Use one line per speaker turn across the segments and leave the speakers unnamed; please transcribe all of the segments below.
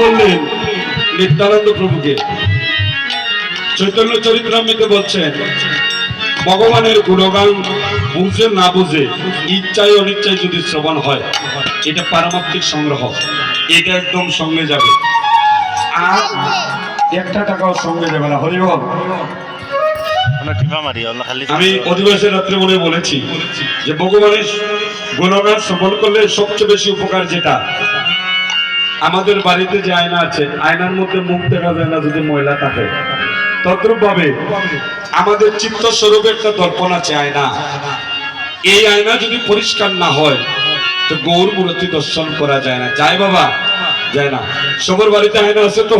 বললেন নিত্যানন্দ প্রভুকে। চৈতন্য চরিত্রামৃতে বলছেন ভগবানের গুণগান বুঝে না বুঝে ইচ্ছায় অনিচ্ছায় যদি শ্রবণ হয় এটা পারমাত্মিক সংগ্রহ। এটা একদম সঙ্গে যাবে। আর একটা টাকাও সঙ্গে যাবে না। হরিবল আমি অধিবাসের রাত্রে মনে বলেছি যে ভগবানের গুণগান শ্রবণ করলে সবচেয়ে বেশি উপকার যেটা? আমাদের বাড়িতে যে আয়না আছে, আয়নার মধ্যে মুখ দেখা যায় না যদি ময়লা থাকে। তদ্রুপ ভাবে আমাদের চিত্ত স্বরূপে একটা দর্পণ আছে আয়না। এই আয়না যদি পরিষ্কার না হয়, তো গৌর মূর্তি দর্শন করা যায় না। যায় বাবা যায় না। সবার বাড়িতে আয়না আছে তো?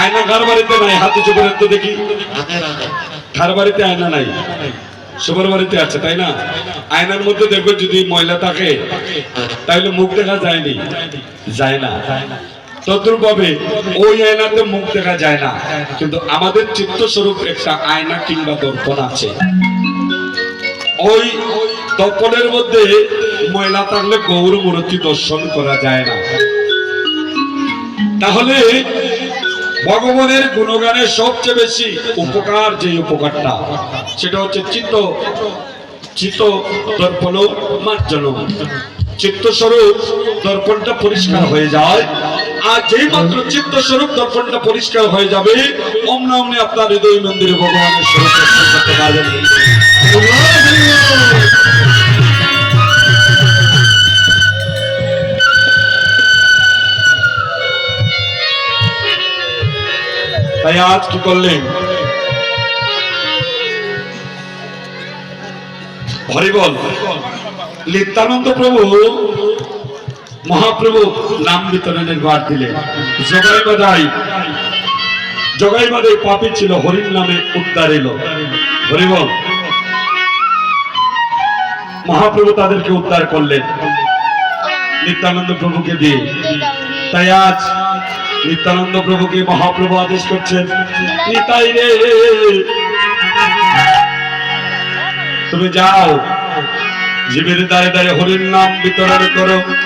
আয়না কার বাড়িতে নাই? হাতে চোখের তো দেখি। কার বাড়িতে আয়না নাই? সবার বাড়িতে আছে, তাই না? আয়নার মধ্যে দেখবে যদি ময়লা থাকে তাহলে মুখ দেখা যায়নি। যায় না। তদ্রুপভাবে ওই আয়নাতে মুখ দেখা যায় না। কিন্তু আমাদের একটা আয়না কিংবা দর্পণ আছে। ওই দর্পণের মধ্যে ময়লা থাকলে গৌর মূর্তি দর্শন করা যায় না। তাহলে ভগবানের গুণগানের সবচেয়ে বেশি উপকার যে উপকারটা, সেটা হচ্ছে চিত্ত। চিত্ত দর্পণ, মার্জন। চিত্ত স্বরূপ দর্পণটা পরিষ্কার হয়ে যায়। আর যেই মাত্র চিত্ত স্বরূপ দর্পণটা পরিষ্কার হয়ে যাবে, অমনি অমনি আপনার হৃদয় মন্দিরে ভগবানের স্বরূপ করতে পারবেন। আজ কি করলেন? হরিবল নিত্যানন্দ প্রভু, মহাপ্রভু নাম বিতরণের বার দিলেন। জগাই বাজাই। জগাই বাজাই পাপি ছিল হরিণ নামে উদ্ধার এলো। হরিবল মহাপ্রভু তাদেরকে উদ্ধার করলেন। নিত্যানন্দ প্রভুকে দিয়ে। তাই আজ নিত্যানন্দ প্রভুকে মহাপ্রভু আদেশ করছেন। নিতাই রে। তুমি যাও। জীবের দ্বারে দ্বারে হরির নাম বিতরণ করো।